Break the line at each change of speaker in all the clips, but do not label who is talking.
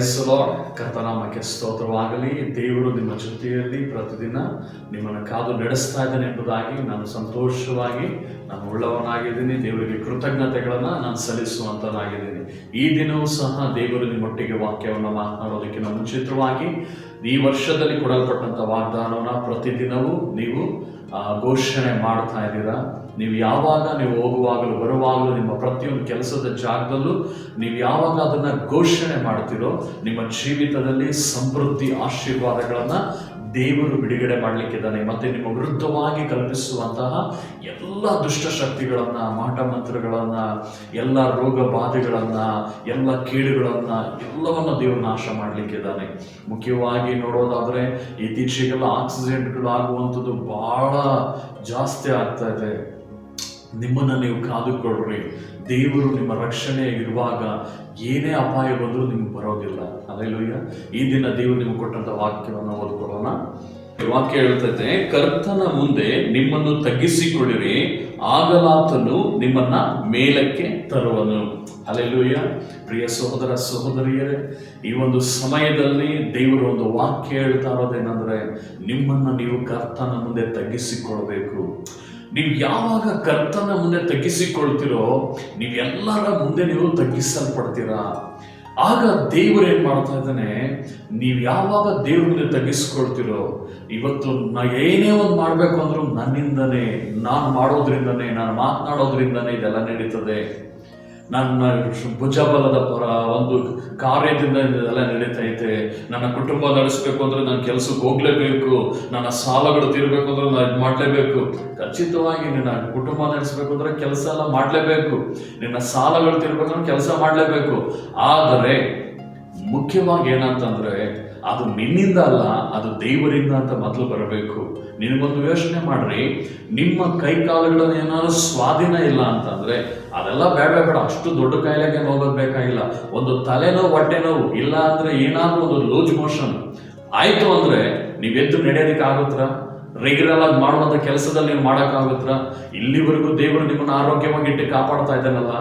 ಕ್ರೈಸ್ತಲೋ ಕರ್ತನಾಮಕ್ಕೆ ಸ್ತೋತ್ರವಾಗಲಿ. ದೇವರು ನಿಮ್ಮ ಜೊತೆಯಲ್ಲಿ ಪ್ರತಿದಿನ ನಿಮ್ಮನ್ನು ಕಾದು ನಡೆಸ್ತಾ ಇದ್ದಾನೆ ಎಂಬುದಾಗಿ ನಾನು ಸಂತೋಷವಾಗಿ, ನಾನು ಉಳ್ಳವನಾಗಿದ್ದೀನಿ. ದೇವರಿಗೆ ಕೃತಜ್ಞತೆಗಳನ್ನು ನಾನು ಸಲ್ಲಿಸುವಂತನಾಗಿದ್ದೀನಿ ಈ ದಿನವೂ ಸಹ ದೇವರು ನಿಮ್ಮೊಟ್ಟಿಗೆ ವಾಕ್ಯವನ್ನು ಮಾತನಾಡೋದಕ್ಕಿಂತ ಮುಂಚಿತವಾಗಿ ಈ ವರ್ಷದಲ್ಲಿ ಕೊಡಲ್ಪಟ್ಟಂಥ ವಾಗ್ದಾನವನ್ನು ಪ್ರತಿದಿನವೂ ನೀವು ಘೋಷಣೆ ಮಾಡ್ತಾ ಇದ್ದೀರಾ? ನೀವು ಯಾವಾಗ ನೀವು ಹೋಗುವಾಗಲೂ ಬರುವಾಗಲೂ ನಿಮ್ಮ ಪ್ರತಿಯೊಂದು ಕೆಲಸದ ಜಾಗದಲ್ಲೂ ನೀವು ಯಾವಾಗ ಅದನ್ನ ಘೋಷಣೆ ಮಾಡ್ತೀರೋ ನಿಮ್ಮ ಜೀವಿತದಲ್ಲಿ ಸಮೃದ್ಧಿ ಆಶೀರ್ವಾದಗಳನ್ನು ದೇವರು ಬಿಡುಗಡೆ ಮಾಡಲಿಕ್ಕಿದ್ದಾನೆ ಮತ್ತೆ ನಿಮ್ಮ ವಿರುದ್ಧವಾಗಿ ಕಲ್ಪಿಸುವಂತಹ ಎಲ್ಲ ದುಷ್ಟಶಕ್ತಿಗಳನ್ನ ಮಾಟಮಂತ್ರಗಳನ್ನು ಎಲ್ಲ ರೋಗ ಬಾಧೆಗಳನ್ನ, ಎಲ್ಲ ಕೀಡುಗಳನ್ನು ಎಲ್ಲವನ್ನ ದೇವರು ನಾಶ ಮಾಡಲಿಕ್ಕಿದ್ದಾನೆ ಮುಖ್ಯವಾಗಿ ನೋಡೋದಾದ್ರೆ ಇತ್ತೀಚೆಗೆಲ್ಲ ಆಕ್ಸಿಡೆಂಟ್ಗಳು ಆಗುವಂಥದ್ದು ಬಹಳ ಜಾಸ್ತಿ ಆಗ್ತಾ ಇದೆ. ನಿಮ್ಮನ್ನು ನೀವು ಕಾದುಕೊಳ್ಳ್ರಿ. ದೇವರು ನಿಮ್ಮ ರಕ್ಷಣೆ ಇರುವಾಗ ಏನೇ ಅಪಾಯ ಬಂದರೂ ನಿಮ್ಗೆ ಬರೋದಿಲ್ಲ. ಅಲ್ಲೆಲ್ಲೂಯ್ಯ ಈ ದಿನ ದೇವರು ನಿಮ್ಗೆ ಕೊಟ್ಟಂಥ ವಾಕ್ಯವನ್ನು ಓದ್ಕೊಳ್ಳೋಣ. ವಾಕ್ಯ ಹೇಳ್ತೈತೆ ಕರ್ತನ ಮುಂದೆ ನಿಮ್ಮನ್ನು ತಗ್ಗಿಸಿಕೊಳ್ಳಿರಿ, ಆಗಲಾತನು ನಿಮ್ಮನ್ನ ಮೇಲಕ್ಕೆ ತರುವನು. ಅಲ್ಲೆಲ್ಲೂಯ್ಯ ಪ್ರಿಯ ಸಹೋದರ ಸಹೋದರಿಯರೇ, ಈ ಒಂದು ಸಮಯದಲ್ಲಿ ದೇವರು ಒಂದು ವಾಕ್ಯ ಹೇಳ್ತಾ ಇರೋದೇನೆಂದರೆ ನಿಮ್ಮನ್ನ ನೀವು ಕರ್ತನ ಮುಂದೆ ತಗ್ಗಿಸಿಕೊಳ್ಬೇಕು ನೀವು ಯಾವಾಗ ಕರ್ತನ ಮುಂದೆ ತಗ್ಗಿಸಿಕೊಳ್ತಿರೋ, ನೀವೆಲ್ಲರ ಮುಂದೆ ನೀವು ತಗ್ಗಿಸಲ್ಪಡ್ತೀರಾ? ಆಗ ದೇವರು ಏನ್ ಮಾಡ್ತಾ ಇದ್ದಾನೆ? ನೀವು ಯಾವಾಗ ದೇವ್ರ ಮುಂದೆ ತಗ್ಗಿಸ್ಕೊಳ್ತಿರೋ, ಇವತ್ತು ನಾ ಏನೇ ಒಂದು ಮಾಡಬೇಕು ಅಂದ್ರೂ ನನ್ನಿಂದನೇ, ನಾನು ಮಾಡೋದ್ರಿಂದನೇ, ನಾನು ಮಾತನಾಡೋದ್ರಿಂದನೇ ಇದೆಲ್ಲ ನಡೀತದೆ. ನನ್ನ ಭುಜಬಲದ ಪರ ಒಂದು ಕಾರ್ಯದಿಂದ ಇದೆಲ್ಲ ನಡೀತೈತೆ ನನ್ನ ಕುಟುಂಬ ನಡೆಸಬೇಕು ಅಂದ್ರೆ ನಾನು ಕೆಲಸಕ್ಕೆ ಹೋಗ್ಲೇಬೇಕು. ನನ್ನ ಸಾಲಗಳು ತೀರ್ಬೇಕು ಅಂದ್ರೆ ನಾನು ಮಾಡಲೇಬೇಕು. ಖಚಿತವಾಗಿ ನಿನ್ನ ಕುಟುಂಬ ನಡೆಸಬೇಕು ಅಂದ್ರೆ ಕೆಲಸ ಎಲ್ಲ ಮಾಡಲೇಬೇಕು. ನಿನ್ನ ಸಾಲಗಳು ತೀರ್ಬೇಕಂದ್ರೆ ಕೆಲಸ ಮಾಡಲೇಬೇಕು. ಆದರೆ ಮುಖ್ಯವಾಗಿ ಏನಂತಂದ್ರೆ ಅದು ನಿನ್ನಿಂದ ಅಲ್ಲ, ಅದು ದೇವರಿಂದ ಅಂತ ಮೊದಲು ಬರಬೇಕು. ನಿನಗೊಂದು ಯೋಚನೆ ಮಾಡ್ರಿ, ನಿಮ್ಮ ಕೈ ಕಾಲುಗಳಲ್ಲಿ ಏನಾದ್ರು ಸ್ವಾಧೀನ ಇಲ್ಲ ಅಂತಂದ್ರೆ ಅದೆಲ್ಲ ಬೇಡ ಬೇಡ, ಅಷ್ಟು ದೊಡ್ಡ ಕಾಯಿಲೆಗೆ ಹೋಗೋದು ಬೇಕಾಗಿಲ್ಲ. ಒಂದು ತಲೆನೋವು ಹೊಟ್ಟೆ ನೋವು ಇಲ್ಲ ಅಂದ್ರೆ ಏನಾದ್ರೂ ಒಂದು ಲೂಜ್ ಮೋಷನ್. ಆಯ್ತು ಅಂದ್ರೆ ನೀವೆದ್ದು ನಡೆಯೋದಕ್ಕೆ ಆಗುತ್ತಾ? ರೆಗ್ಯುಲರ್ ಆಗಿ ಮಾಡುವಂಥ ಕೆಲಸದಲ್ಲಿ ನೀವು ಮಾಡೋಕ್ಕಾಗುತ್ತಾ ಇಲ್ಲಿವರೆಗೂ ದೇವರು ನಿಮ್ಮನ್ನು ಆರೋಗ್ಯವಾಗಿ ಇಟ್ಟು ಕಾಪಾಡ್ತಾ ಇದ್ದಾನಲ್ಲ?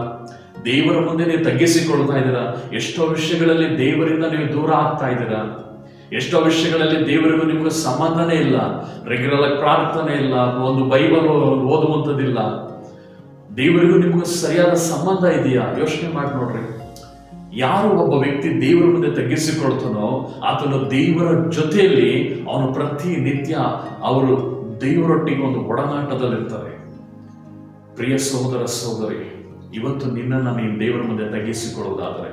ದೇವರ ಮುಂದೆ ನೀವು ತಗ್ಗಿಸಿಕೊಳ್ತಾ ಇದ್ದೀರಾ? ಎಷ್ಟೋ ವಿಷಯಗಳಲ್ಲಿ ದೇವರಿಂದ ನೀವು ದೂರ ಆಗ್ತಾ ಇದ್ದೀರಾ? ಎಷ್ಟೋ ವಿಷಯಗಳಲ್ಲಿ ದೇವರಿಗೂ ನಿಮಗೂ ಸಂಬಂಧನೇ ಇಲ್ಲ ರೆಗ್ಯುಲರ್ ಆಗಿ ಪ್ರಾರ್ಥನೆ ಇಲ್ಲ, ಒಂದು ಬೈಬಲ್ ಓದುವಂಥದ್ದಿಲ್ಲ. ದೇವರಿಗೂ ನಿಮಗೆ ಸರಿಯಾದ ಸಂಬಂಧ ಇದೆಯಾ? ಯೋಚನೆ ಮಾಡಿ ನೋಡ್ರಿ. ಯಾರು ಒಬ್ಬ ವ್ಯಕ್ತಿ ದೇವರ ಮುಂದೆ ತಗ್ಗಿಸಿಕೊಳ್ತಾನೋ, ಆತನು ದೇವರ ಜೊತೆಯಲ್ಲಿ ಅವನು ಪ್ರತಿ ನಿತ್ಯ ಅವರು ದೇವರೊಟ್ಟಿಗೆ ಒಂದು ಒಡನಾಟದಲ್ಲಿರ್ತಾರೆ. ಪ್ರಿಯ ಸಹೋದರ ಸಹೋದರಿ, ಇವತ್ತು ನಿನ್ನನ್ನು ನೀನು ದೇವರ ಮುಂದೆ ತಗ್ಗಿಸಿಕೊಳ್ಳುವುದಾದರೆ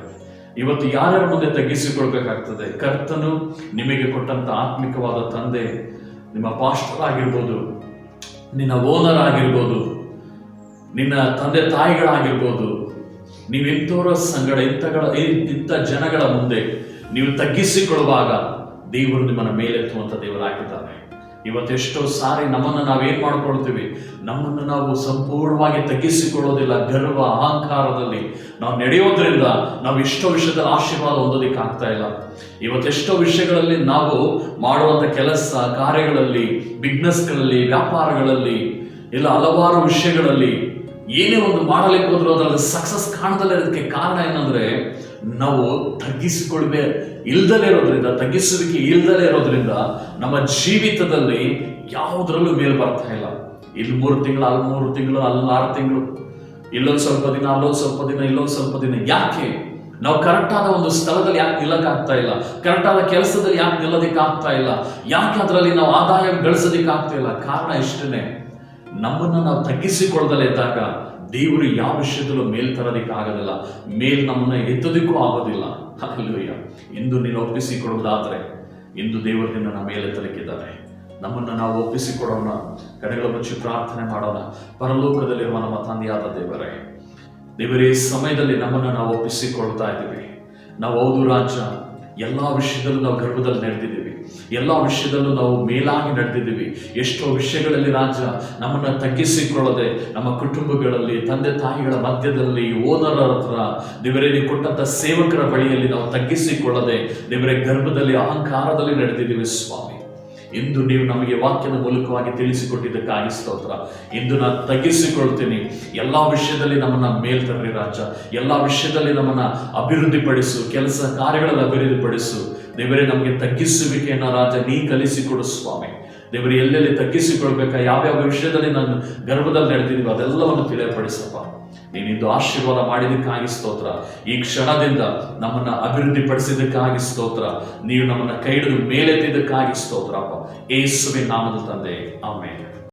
ಇವತ್ತು ಯಾರ್ಯಾರ ಮುಂದೆ ತಗ್ಗಿಸಿಕೊಳ್ಬೇಕಾಗ್ತದೆ? ಕರ್ತನು ನಿಮಗೆ ಕೊಟ್ಟಂತ ಆತ್ಮಿಕವಾದ ತಂದೆ, ನಿಮ್ಮ ಪಾಸ್ಟರ್ ಆಗಿರ್ಬೋದು, ನಿನ್ನ ಓನರ್ ಆಗಿರ್ಬೋದು, ನಿನ್ನ ತಂದೆ ತಾಯಿಗಳಾಗಿರ್ಬೋದು, ನೀವು ಇಂಥವರ ಸಂಗಡ, ಇಂಥಗಳ, ಇಂಥ ಜನಗಳ ಮುಂದೆ ನೀವು ತಗ್ಗಿಸಿಕೊಳ್ಳುವಾಗ ದೇವರು ನಿಮ್ಮನ್ನ ಮೇಲೆತ್ತುವಂತ ದೇವರಾಗಿದ್ದಾನೆ. ಇವತ್ತೆಷ್ಟೋ ಸಾರಿ ನಮ್ಮನ್ನು ನಾವೇನು ಮಾಡ್ಕೊಳ್ತೀವಿ? ನಮ್ಮನ್ನು ನಾವು ಸಂಪೂರ್ಣವಾಗಿ ತಗ್ಗಿಸಿಕೊಳ್ಳೋದಿಲ್ಲ, ಗರ್ವ, ಅಹಂಕಾರದಲ್ಲಿ. ನಾವು ನಡೆಯೋದ್ರಿಂದ ನಾವು ಎಷ್ಟೋ ವಿಷಯದಲ್ಲಿ ಆಶೀರ್ವಾದ ಹೊಂದೋದಿಕ್ಕೆ ಆಗ್ತಾ ಇಲ್ಲ. ಇವತ್ತೆಷ್ಟೋ ವಿಷಯಗಳಲ್ಲಿ ನಾವು ಮಾಡುವಂತ ಕೆಲಸ, ಕಾರ್ಯಗಳಲ್ಲಿ, ಬಿಸ್ನೆಸ್ಗಳಲ್ಲಿ, ವ್ಯಾಪಾರಗಳಲ್ಲಿ, ಇಲ್ಲ ಹಲವಾರು ವಿಷಯಗಳಲ್ಲಿ ಏನೇ ಒಂದು ಮಾಡಲಿಕ್ಕೆ ಹೋದ್ರೂ ಅದರಲ್ಲಿ ಸಕ್ಸಸ್ ಕಾಣದಲ್ಲಿರೋದಕ್ಕೆ ಕಾರಣ ಏನಂದ್ರೆ ನಾವು ತಗ್ಗಿಸಿಕೊಳ್ಬೇ ಇಲ್ದಲೇ ಇರೋದ್ರಿಂದ, ತಗ್ಗಿಸೋದಕ್ಕೆ ಇಲ್ದಲೇ ಇರೋದ್ರಿಂದ ನಮ್ಮ ಜೀವಿತದಲ್ಲಿ ಯಾವುದರಲ್ಲೂ ಮೇಲ್ ಬರ್ತಾ ಇಲ್ಲ. ಇಲ್ಲಿ ಮೂರು ತಿಂಗಳು ಅಲ್ಲಿ ಮೂರು ತಿಂಗಳು ಅಲ್ಲಿ ಆರು ತಿಂಗಳು. ಇಲ್ಲೊಂದು ಸ್ವಲ್ಪ ದಿನ, ಅಲ್ಲೊಂದು ಸ್ವಲ್ಪ ದಿನ, ಇಲ್ಲೊಂದು ಸ್ವಲ್ಪ ದಿನ. ಯಾಕೆ? ನಾವು ಕರೆಕ್ಟಾದ ಒಂದು ಸ್ಥಳದಲ್ಲಿ ಯಾಕೆ ನಿಲ್ಲಕ್ಕೆ ಆಗ್ತಾ ಇಲ್ಲ? ಕರೆಕ್ಟಾದ ಕೆಲಸದಲ್ಲಿ ಯಾಕೆ ನಿಲ್ಲೋದಿಕ್ಕೆ ಆಗ್ತಾ ಇಲ್ಲ? ಯಾಕೆ ಅದರಲ್ಲಿ ನಾವು ಆದಾಯ ಗಳಿಸೋದಿಕ್ಕೆ ಆಗ್ತಾ ಇಲ್ಲ? ಕಾರಣ ಇಷ್ಟನೇ ನಮ್ಮನ್ನು ನಾವು ತಗ್ಗಿಸಿಕೊಳ್ಳದಲ್ಲೇ ಇದ್ದಾಗ ದೇವರು ಯಾವ ವಿಷಯದಲ್ಲೂ ಮೇಲ್ ತರೋದಿಕ್ಕೆ ಆಗೋದಿಲ್ಲ. ಮೇಲ್ ನಮ್ಮನ್ನ ಎತ್ತೋದಕ್ಕೂ ಆಗೋದಿಲ್ಲ. ಅಲ್ಲಯ್ಯ ಇಂದು ನೀನು ಒಪ್ಪಿಸಿಕೊಡುವುದಾದ್ರೆ, ಇಂದು ದೇವರು ನಿನ್ನ ಮೇಲೆ ತಲುಕಿದ್ದಾರೆ ನಮ್ಮನ್ನು ನಾವು ಒಪ್ಪಿಸಿಕೊಡೋಣ. ಕಡೆಗಳ ಮುಚ್ಚಿ ಪ್ರಾರ್ಥನೆ ಮಾಡೋಣ. ಪರಲೋಕದಲ್ಲಿರುವ ನಮ್ಮ ತಂದೆಯಾದ ದೇವರೇ ದೇವರೇ ಸಮಯದಲ್ಲಿ ನಮ್ಮನ್ನು ನಾವು ಒಪ್ಪಿಸಿಕೊಳ್ತಾ ಇದ್ದೀವಿ. ನಾವು ಹೌದು ರಾಜ್ಯ ಎಲ್ಲ ವಿಷಯದಲ್ಲೂ ನಾವು ಗರ್ಭದಲ್ಲಿ ನಡೆದಿದ್ದೀವಿ. ಎಲ್ಲ ವಿಷಯದಲ್ಲೂ ನಾವು ಮೇಲಾಗಿ ನಡೆದಿದ್ದೀವಿ. ಎಷ್ಟೋ ವಿಷಯಗಳಲ್ಲಿ ರಾಜ ನಮ್ಮನ್ನು ತಗ್ಗಿಸಿಕೊಳ್ಳದೆ ನಮ್ಮ ಕುಟುಂಬಗಳಲ್ಲಿ, ತಂದೆ ತಾಯಿಗಳ ಮಧ್ಯದಲ್ಲಿ, ಓನರ ಹತ್ರ ದೇವರೇ ನೀವು ಕೊಟ್ಟಂತ ಸೇವಕರ ಬಳಿಯಲ್ಲಿ ನಾವು ತಗ್ಗಿಸಿಕೊಳ್ಳದೆ ದೇವರೇ ಗರ್ಭದಲ್ಲಿ, ಅಹಂಕಾರದಲ್ಲಿ ನಡೆದಿದ್ದೀವಿ ಸ್ವಾಮಿ. ಇಂದು ನೀವು ನಮಗೆ ವಾಕ್ಯದ ಮೂಲಕವಾಗಿ ತಿಳಿಸಿಕೊಟ್ಟಿದ್ದಕ್ಕಾಗಿ ಸ್ತೋತ್ರ. ಇಂದು ನಾನು ತಗ್ಗಿಸಿಕೊಳ್ತೀನಿ. ಎಲ್ಲ ವಿಷಯದಲ್ಲಿ ನಮ್ಮನ್ನ ಮೇಲ್ತರ್ರಿ ರಾಜ. ಎಲ್ಲ ವಿಷಯದಲ್ಲಿ ನಮ್ಮನ್ನ ಅಭಿವೃದ್ಧಿಪಡಿಸು, ಕೆಲಸ ಕಾರ್ಯಗಳಲ್ಲಿ ಅಭಿವೃದ್ಧಿಪಡಿಸು. ದೇವರೇ, ನಮಗೆ ತಗ್ಗಿಸುವಿಕೆಯನ್ನು ರಾಜ ನೀ ಕಲಿಸಿಕೊಡು ಸ್ವಾಮಿ. ದೇವರು, ಎಲ್ಲೆಲ್ಲಿ ತಗ್ಗಿಸಿಕೊಳ್ಬೇಕಾ, ಯಾವ್ಯಾವ ವಿಷಯದಲ್ಲಿ ನಾನು ಗರ್ಭದಲ್ಲಿ ನಡೆದಿದ್ದೀವಿ ಅದೆಲ್ಲವನ್ನು ತಿಳಿಯಪಡಿಸಪ್ಪ. ನೀನಿಂದು ಆಶೀರ್ವಾದ ಮಾಡಿದ್ದಕ್ಕಾಗಿ ಸ್ತೋತ್ರ. ಈ ಕ್ಷಣದಿಂದ ನಮ್ಮನ್ನ ಅಭಿವೃದ್ಧಿಪಡಿಸಿದ್ದಕ್ಕಾಗಿ ಸ್ತೋತ್ರ. ನೀವು ನಮ್ಮನ್ನ ಕೈ ಹಿಡಿದು ಮೇಲೆತ್ತಿದ್ದಕ್ಕಾಗಿ ಸ್ತೋತ್ರ ಅಪ್ಪ ಏಸುವಿನ ನಾಮದ ತಂದೆ ಆಮೇಲೆ